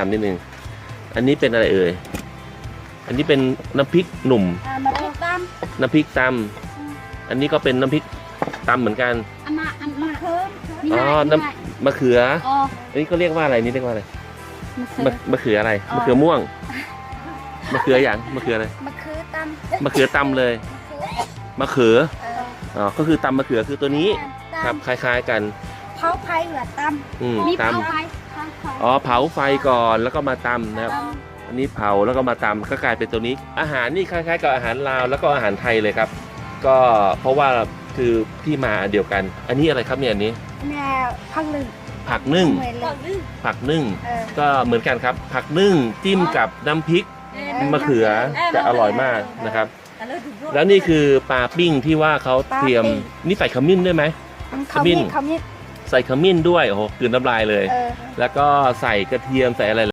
ตามนิดนึง อันนี้เป็นอะไรเอ่ย อันนี้เป็นน้ำพริกหนุ่ม อ่ามาพริกตน้ำพริกตำ อันนี้ก็เป็นน้ำพริกตำเหมือนกันำอันมาอันมาเคิมอ๋อน้ำมะเขือ อ๋ออันนี้ก็เรียกว่าอะไรนี่เรียกว่าอะไร มะเขือมะมะเขืออะไร อ๋อ มะเขือม่วง มะเขืออย่าง มะเขืออะไร มะเขือตำมะเขือตำเลยมะเขือ เอออ๋อ ก็คือตำมะเขือคือตัวนี้ ครับ ตำคล้ายๆกัน เผาไผ่เหรอตอืมำมีตเผาไผ่เผาไผ่ำ อ๋อเผาไฟก่อนแล้วก็มาตำนะครับตอันนี้เผาแล้วก็มาตำก็กลายเป็นตัวนี้ อาหารนี่คล้ายๆ กับอาหารลาวแล้วก็อาหารไทยเลยครับ ก็เพราะว่าคือที่มาอันเดียวกัน อันนี้อะไรครับเนี่ยอันนี้ำเนี่ยพักหนึ่งผักนึ่ง เหมือนเลยผักนึ่ง เออก็เหมือนกันครับ ผักนึ่งจิ้มกับน้ำพริกมะเขือจะอร่อยมากนะครับ แล้วนี่คือปลาปิ้งที่ว่าเขาเตรียมนี่ใส่ขมิ้นด้วยไหมขมิ้นขมิ้นขมิ้น ใส่ขมิ้นด้วยโอ้โหกลืนน้ำลายเลย เออ แล้วก็ใส่กระเทียมใส่อะไร